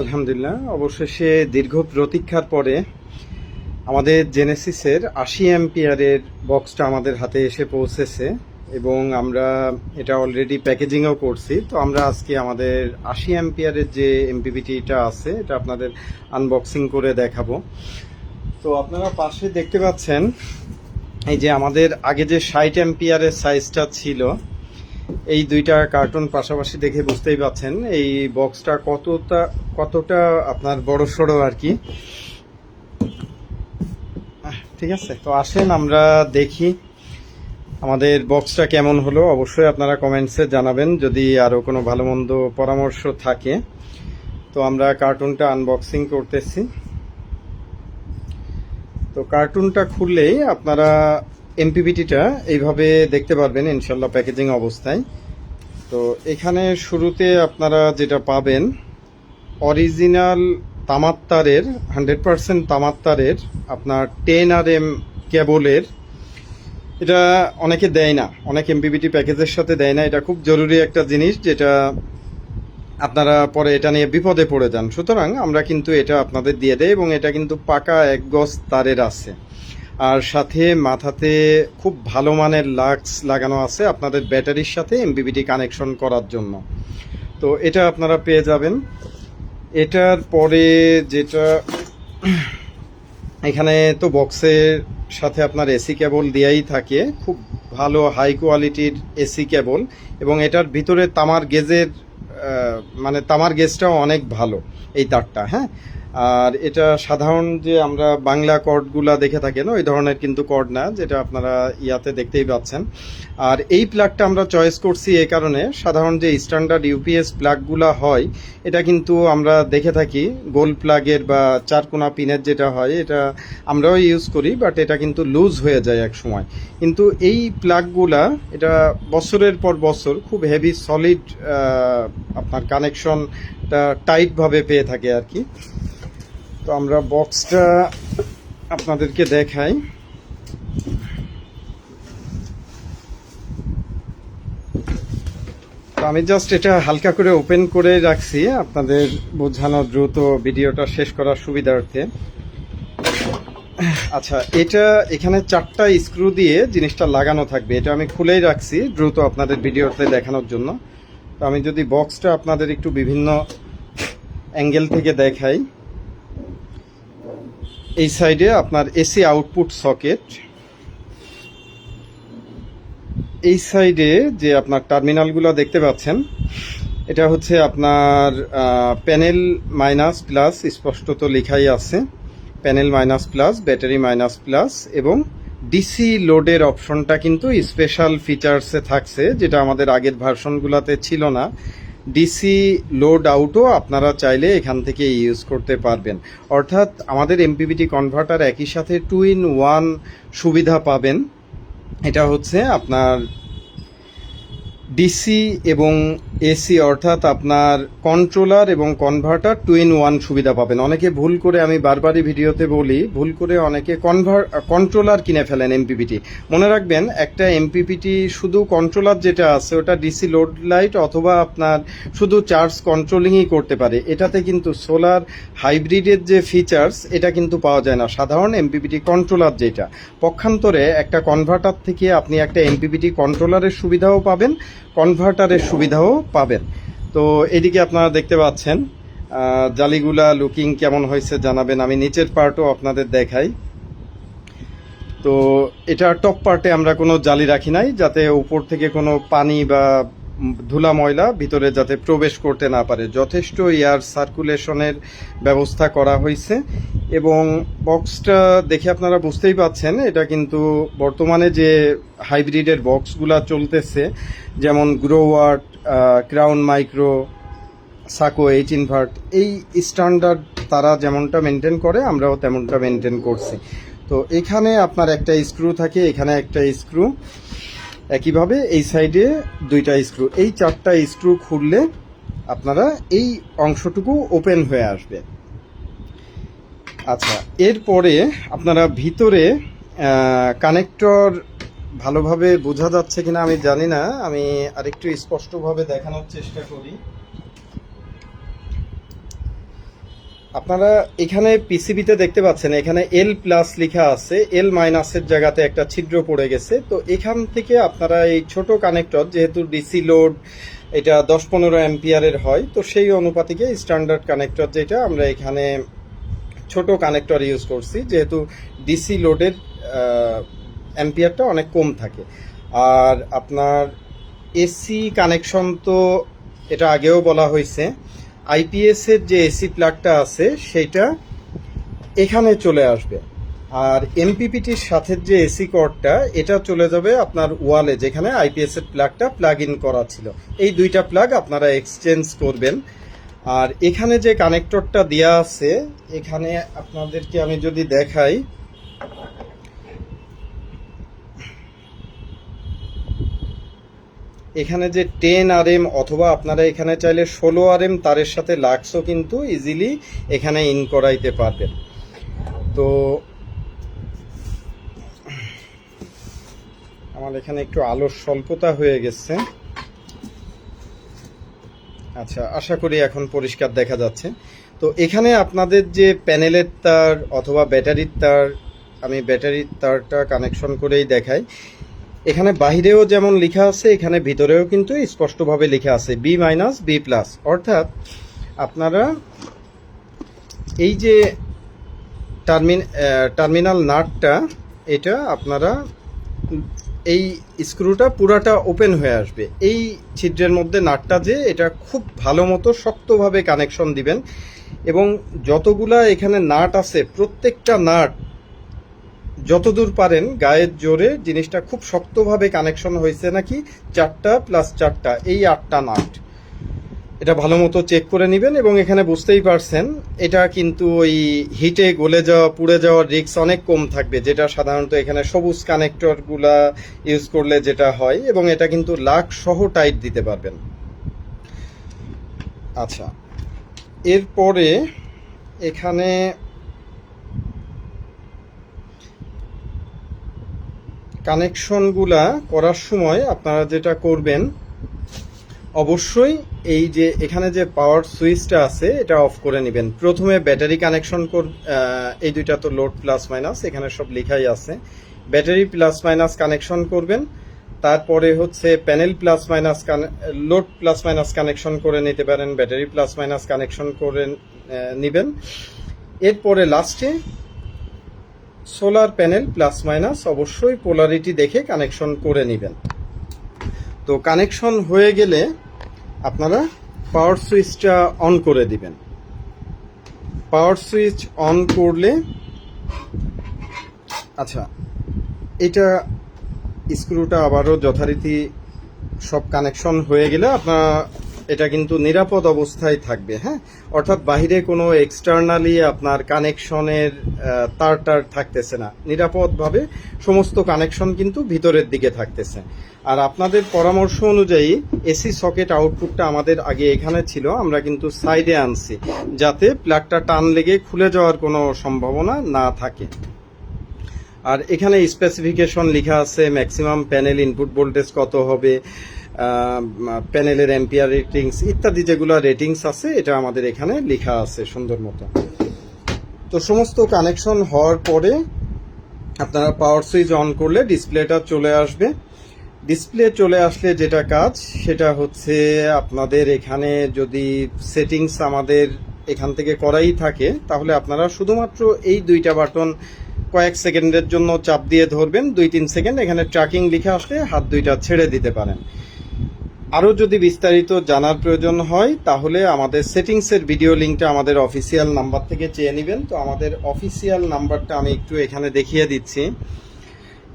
আলহামদুলিল্লাহ, অবশেষে দীর্ঘ প্রতীক্ষার পরে আমাদের জেনেসিসের আশি এম্পিয়ারের বক্সটা আমাদের হাতে এসে পৌঁছেছে এবং আমরা এটা অলরেডি প্যাকেজিংও করছি। তো আমরা আজকে আমাদের আশি এম্পিয়ারের যে এমপিপিটিটা আছে, এটা আপনাদের আনবক্সিং করে দেখাবো। তো আপনারা পাশে দেখতে পাচ্ছেন, এই যে আমাদের আগে যে ষাট এম্পিয়ারের সাইজটা ছিল এই দুইটা কার্টুন পাশাপাশি দেখে বুঝতেই পাচ্ছেন, এই বক্সটা কতটা কতটা আপনার বড় সড়ো আর কি। ঠিক আছে, তো আসেন আমরা দেখি আমাদের বক্সটা কেমন হলো। অবশ্যই আপনারা কমেন্টসে জানাবেন, যদি আরও কোনো ভালো মন্দ পরামর্শ থাকে। তো আমরা কার্টুনটা আনবক্সিং করতেছি। তো কার্টুনটা খুললেই আপনারা এমপিবিটিটা এইভাবে দেখতে পারবেন ইনশাল্লাহ প্যাকেজিং অবস্থায়। তো এখানে শুরুতে আপনারা যেটা পাবেন, অরিজিনাল তামাত্তারের, হান্ড্রেড পারসেন্ট তামাত্তারের আপনার টেন আর এম কেবলের। এটা অনেকে দেয় না, অনেক এমপিবিটি প্যাকেজের সাথে দেয় না। এটা খুব জরুরি একটা জিনিস যেটা আপনারা পরে এটা নিয়ে বিপদে পড়ে যান। সুতরাং আমরা কিন্তু এটা আপনাদের দিয়ে দেয় এবং এটা কিন্তু পাকা এক গজ তারের আছে। আর সাথে মাথাতে খুব ভালো মানের লাক্স লাগানো আছে আপনাদের ব্যাটারির সাথে এমবিবিটি কানেকশন করার জন্য। তো এটা আপনারা পেয়ে যাবেন। এটার পরে যেটা এখানে তো বক্সের সাথে আপনার এসি কেবল দেয়াই থাকে। খুব ভালো হাই কোয়ালিটির এসি কেবল এবং এটার ভিতরে তামার গেজের মানে তামার গেজটাও অনেক ভালো এই তারটা হ্যাঁ? আর এটা সাধারণ যে আমরা বাংলা কর্ডগুলা দেখে থাকি, না, ওই ধরনের কিন্তু কর্ড না, যেটা আপনারা ইয়াতে দেখতেই পাচ্ছেন। আর এই প্লাগটা আমরা চয়েস করছি এই কারণে, সাধারণ যে স্ট্যান্ডার্ড ইউপিএস প্লাগগুলা হয়, এটা কিন্তু আমরা দেখে থাকি, গোল প্লাগের বা চারকোনা পিনের যেটা হয়, এটা আমরাও ইউজ করি বাট এটা কিন্তু লুজ হয়ে যায় এক সময়। কিন্তু এই প্লাগগুলা এটা বছরের পর বছর খুব হেভি সলিড আপনার কানেকশনটা টাইটভাবে পেয়ে থাকে আর কি। তো আমরা বক্সটা আপনাদেরকে দেখাই। আমি জাস্ট এটা হালকা করে ওপেন করে রাখছি আপনাদের বোঝানো দ্রুত ভিডিওটা শেষ করার সুবিধার্থে। আচ্ছা এটা এখানে চারটা স্ক্রু দিয়ে জিনিসটা লাগানো থাকবে। এটা আমি খুলেই রাখছি দ্রুত আপনাদের ভিডিওতে দেখানোর জন্য। তো আমি যদি বক্সটা আপনাদের একটু বিভিন্ন অ্যাঙ্গেল থেকে দেখাই, এই সাইডে আপনার এসি আউটপুট সকেট এই সাইডে যে আপনার টার্মিনালগুলো দেখতে পাচ্ছেন, এটা হচ্ছে আপনার প্যানেল মাইনাস প্লাস স্পষ্টত লেখাই আছে panel minus plus battery minus plus এবং ডিসি লোডের অপশনটা কিন্তু স্পেশাল ফিচার্সে থাকছে, যেটা আমাদের আগের ভার্সনগুলোতে ছিল না। ডিসি লোড আউটও আপনারা চাইলে এখান থেকে ইউজ করতে পারবেন। অর্থাৎ আমাদের এমপিবিটি কনভার্টার একই সাথে টু ইন ওয়ান সুবিধা পাবেন। এটা হচ্ছে আপনার ডিসি এবং এসি অর্থাৎ আপনার কন্ট্রোলার এবং কনভার্টার টু ইন ওয়ান সুবিধা পাবেন। অনেকে ভুল করে আমি বারবারই ভিডিওতে বলি, ভুল করে অনেকে কনভার কন্ট্রোলার কিনে ফেলেন এমপিপিটি মনে রাখবেন, একটা এমপিপিটি শুধু কন্ট্রোলার যেটা আছে, ওটা ডিসি লোড লাইট অথবা আপনার শুধু চার্জ কন্ট্রোলিংই করতে পারে। এটাতে কিন্তু সোলার হাইব্রিডের যে ফিচার্স এটা কিন্তু পাওয়া যায় না। সাধারণ এমপিপিটি কন্ট্রোলার যেটা। পক্ষান্তরে একটা কনভার্টার থেকে আপনি একটা এমপিপিটি কন্ট্রোলারের সুবিধাও পাবেন কনভার্টারের সুবিধাও পাবেন। তো এদিকে আপনারা দেখতে পাচ্ছেন জালিগুলা লুকিং কেমন হয়েছে জানাবেন, আমি নিচের পার্টও আপনাদের দেখাই। তো এটা টপ পার্টে আমরা কোনো জালি রাখি নাই, যাতে উপর থেকে কোনো পানি বা ধুলা ময়লা ভিতরে যাতে প্রবেশ করতে না পারে। যথেষ্ট এয়ার সার্কুলেশনের ব্যবস্থা করা হয়েছে এবং বক্সটা দেখে আপনারা বুঝতেই পাচ্ছেন, এটা কিন্তু বর্তমানে যে হাইব্রিডের বক্সগুলা চলতেছে, যেমন Growatt crown micro, Sako, H invert, এই স্ট্যান্ডার্ড তারা যেমনটা মেনটেন করে, আমরাও তেমনটা মেনটেন করছি। তো এখানে আপনার একটা স্ক্রু থাকে, এখানে একটা স্ক্রু। একইভাবে এই সাইডে দুইটা স্ক্রু, এই চারটা স্ক্রু খুললে আপনারা এই অংশটুকু ওপেন হয়ে আসবে। আচ্ছা এরপরে আপনারা ভিতরে কানেক্টর ভালোভাবে বোঝা যাচ্ছে কিনা আমি জানি না। আমি আরেকটু স্পষ্টভাবে দেখানোর চেষ্টা করি। আপনারা এখানে পিসিবিতে দেখতে পাচ্ছেন, এখানে এল প্লাস লেখা আছে এল মাইনাসের জায়গাতে একটা ছিদ্র পড়ে গেছে। তো এখান থেকে আপনারা এই ছোট কানেক্টর যেহেতু ডিসি লোড এটা দশ পনেরো অ্যাম্পিয়ারের হয়, তো সেই অনুপাতিকে স্ট্যান্ডার্ড কানেক্টর যেটা আমরা এখানে ছোট কানেক্টর ইউজ করছি, যেহেতু ডিসি লোডের অ্যাম্পিয়ারটা অনেক কম থাকে। আর আপনার এসি কানেকশন তো এটা আগেও বলা হয়েছে আইপিএস এর যে এসি প্লাগটা আছে সেটা এখানে চলে আসবে। আর এমপিপিটির সাথে যে এসি কর্ডটা এটা চলে যাবে আপনার ওয়ালে, যেখানে আইপিএস এর প্লাগটা প্লাগ ইন করা ছিল। এই দুইটা প্লাগ আপনারা এক্সচেঞ্জ করবেন। আর এখানে যে কানেক্টরটা দেওয়া আছে, এখানে আপনাদেরকে আমি যদি দেখাই এখানে যে টেন আর এম অথবা আপনারা এখানে চাইলে ষোলো আর এম তারের সাথে লাক্সও কিন্তু ইজিলি এখানে ইন করাইতে পারবেন। তো আমার এখানে একটু আলোর স্বল্পতা হয়ে গেছে। আচ্ছা আশা করি এখন পরিষ্কার দেখা যাচ্ছে। তো এখানে আপনাদের যে প্যানেলের তার অথবা ব্যাটারির তার, আমি ব্যাটারির তারটা কানেকশন করেই দেখাই। এখানে বাহিরেও যেমন লেখা আছে, এখানে ভিতরেও কিন্তু স্পষ্টভাবে লেখা আছে বি মাইনাস বি প্লাস অর্থাৎ আপনারা এই যে টার্মিন টার্মিনাল নাটটা, এটা আপনারা এই স্ক্রুটা পুরাটা ওপেন হয়ে আসবে। এই ছিদ্রের মধ্যে নাটটা যে, এটা খুব ভালো মতো শক্তভাবে কানেকশন দিবেন। এবং যতগুলা এখানে নাট আছে, প্রত্যেকটা নাট যতদূর পারেন গায়ের জোরে জিনিসটা খুব শক্তভাবে কানেকশন হয়েছে নাকি চারটা প্লাস চারটা, এই আটটা নাট। এটা ভালো মতো চেক করে নেবেন এবং এখানে বুঝতেই পারছেন, এটা কিন্তু ওই হিটে গলে যাওয়া, পুড়ে যাওয়ার রিস্ক অনেক কম থাকবে, যেটা সাধারণত এখানে সবুজ কানেক্টরগুলা ইউজ করলে যেটা হয় এবং এটা কিন্তু লাখ সহ টাইট দিতে পারবেন। আচ্ছা এরপরে এখানে কানেকশনগুলা করার সময় আপনারা যেটা করবেন, অবশ্যই এই যে এখানে যে পাওয়ার সুইচটা আছে, এটা অফ করে নেবেন। প্রথমে ব্যাটারি কানেকশন কর এই দুইটা তো লোড প্লাস মাইনাস, এখানে সব লেখাই আছে। ব্যাটারি প্লাস মাইনাস কানেকশন করবেন, তারপরে হচ্ছে panel plus minus load plus minus connection করে নিতে পারেন, ব্যাটারি প্লাস মাইনাস কানেকশন করে নেবেন। এরপরে লাস্টে সোলার প্যানেল প্লাস মাইনাস অবশ্যই পোলারিটি দেখে কানেকশন করে নেবেন। তো কানেকশন হয়ে গেলে আপনারা পাওয়ার সুইচটা অন করে দিবেন। পাওয়ার সুইচ অন করলে আচ্ছা এটা স্ক্রুটা আবারও যথারীতি সব কানেকশন হয়ে গেলে আপনারা এটা কিন্তু নিরাপদ অবস্থায় থাকবে হ্যাঁ? অর্থাৎ বাহিরে কোনো এক্সটার্নালি আপনার কানেকশনের তার টার থাকতেছে না। নিরাপদভাবে সমস্ত কানেকশন কিন্তু ভিতরের দিকে থাকতেছে। আর আপনাদের পরামর্শ অনুযায়ী এসি সকেট আউটপুটটা আমাদের আগে এখানে ছিল, আমরা কিন্তু সাইডে আনছি, যাতে প্লাগটা টান লেগে খুলে যাওয়ার কোনো সম্ভাবনা না থাকে। আর এখানে স্পেসিফিকেশন লেখা আছে ম্যাক্সিমাম প্যানেল ইনপুট ভোল্টেজ কত হবে প্যানেলের এম্পিয়ার রেটিংস ইত্যাদি যেগুলো রেটিংস আছে, এটা আমাদের এখানে লেখা আছে সুন্দর মতো। তো সমস্ত কানেকশন হওয়ার পরে আপনারা পাওয়ার সুইচ অন করলে ডিসপ্লেটা চলে আসবে। ডিসপ্লে চলে আসলে যেটা কাজ, সেটা হচ্ছে আপনাদের এখানে যদি সেটিংস আমাদের এখান থেকে করাই থাকে, তাহলে আপনারা শুধুমাত্র এই দুইটা বাটন কয়েক সেকেন্ডের জন্য চাপ দিয়ে ধরবেন। দুই তিন সেকেন্ড এখানে ট্র্যাকিং লিখে আসলে হাত দুইটা ছেড়ে দিতে পারেন। আরও যদি বিস্তারিত জানার প্রয়োজন হয়, তাহলে আমাদের সেটিংসের ভিডিও লিঙ্কটা আমাদের অফিসিয়াল নাম্বার থেকে চেয়ে নেবেন। তো আমাদের অফিসিয়াল নাম্বারটা আমি একটু এখানে দেখিয়ে দিচ্ছি।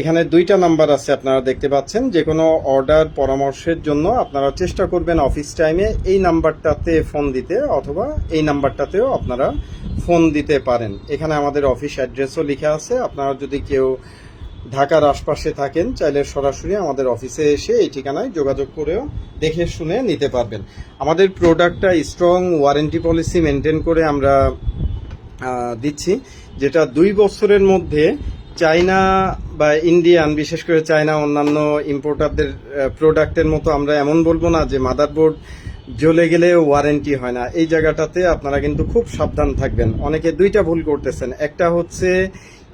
এখানে দুইটা নাম্বার আছে আপনারা দেখতে পাচ্ছেন। যে কোনো অর্ডার পরামর্শের জন্য আপনারা চেষ্টা করবেন অফিস টাইমে এই নাম্বারটাতে ফোন দিতে, অথবা এই নাম্বারটাতেও আপনারা ফোন দিতে পারেন। এখানে আমাদের অফিস অ্যাড্রেসও লেখা আছে। আপনারা যদি কেউ ঢাকার আশপাশে থাকেন, চাইলে সরাসরি আমাদের অফিসে এসে এই ঠিকানায় যোগাযোগ করেও দেখে শুনে নিতে পারবেন। আমাদের প্রোডাক্টটা স্ট্রং ওয়ারেন্টি পলিসি মেনটেন করে আমরা দিচ্ছি, যেটা দুই বছরের মধ্যে চাইনা বা ইন্ডিয়ান বিশেষ করে চায়না অন্যান্য ইম্পোর্টারদের প্রোডাক্টের মতো আমরা এমন বলব না যে মাদারবোর্ড জ্বলে গেলে ওয়ারেন্টি হয় না। এই জায়গাটাতে আপনারা কিন্তু খুব সাবধান থাকবেন। অনেকে দুইটা ভুল করতেছেন। একটা হচ্ছে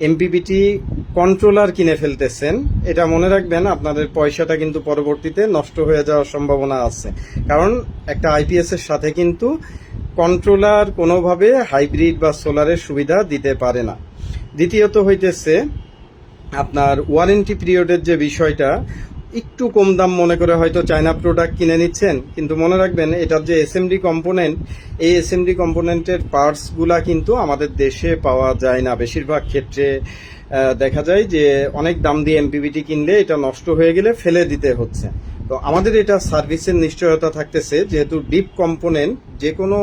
এমপিপিটি কন্ট্রোলার কিনে ফেলতেছেন। এটা মনে রাখবেন, আপনাদের পয়সাটা কিন্তু পরবর্তীতে নষ্ট হয়ে যাওয়ার সম্ভাবনা আছে। কারণ একটা আইপিএসের সাথে কিন্তু কন্ট্রোলার কোনোভাবে হাইব্রিড বা সোলারের সুবিধা দিতে পারে না। দ্বিতীয়ত হইতেছে, আপনার ওয়ারেন্টি পিরিয়ডের যে বিষয়টা একটু কম দাম মনে করে হয়তো চায়না প্রোডাক্ট কিনে নিচ্ছেন, কিন্তু মনে রাখবেন এটার যে এসএমডি কম্পোনেন্ট এই এসএমডি কম্পোনেন্টের পার্টসগুলা কিন্তু আমাদের দেশে পাওয়া যায় না। বেশিরভাগ ক্ষেত্রে দেখা যায় যে অনেক দাম দিয়ে এমপিবিটি কিনলে এটা নষ্ট হয়ে গেলে ফেলে দিতে হচ্ছে। তো আমাদের এটা সার্ভিসের নিশ্চয়তা থাকতেছে, যেহেতু ডিপ কম্পোনেন্ট যে কোনো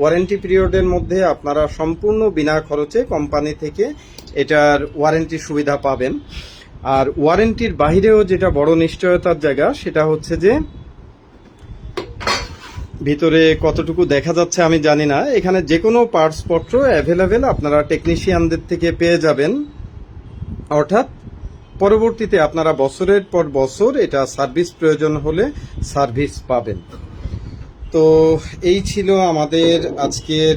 ওয়ারেন্টি পিরিয়ডের মধ্যে আপনারা সম্পূর্ণ বিনা খরচে কোম্পানি থেকে এটার ওয়ারেন্টি সুবিধা পাবেন। আর ওয়ারেন্টির বাইরেও যেটা বড় নিশ্চয়তার জায়গা, সেটা হচ্ছে যে ভিতরে কতটুকু দেখা যাচ্ছে আমি জানি না। এখানে যে কোনো পার্টস পত্র অ্যাভেলেবেল আপনারা টেকনিশিয়ানদের থেকে পেয়ে যাবেন। অর্থাৎ পরবর্তীতে আপনারা বছরের পর বছর এটা সার্ভিস প্রয়োজন হলে সার্ভিস পাবেন। তো এই ছিল আমাদের আজকের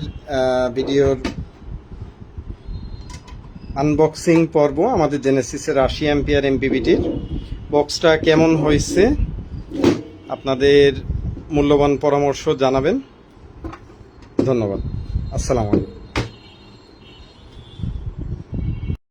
ভিডিওর আনবক্সিং পর্ব আমাদের জেনেসিসের আশি অ্যাম্পিয়ার এমপিবিটির বক্সটা কেমন হয়েছে? আপনাদের মূল্যবান পরামর্শ জানাবেন। ধন্যবাদ। আসসালামু আলাইকুম।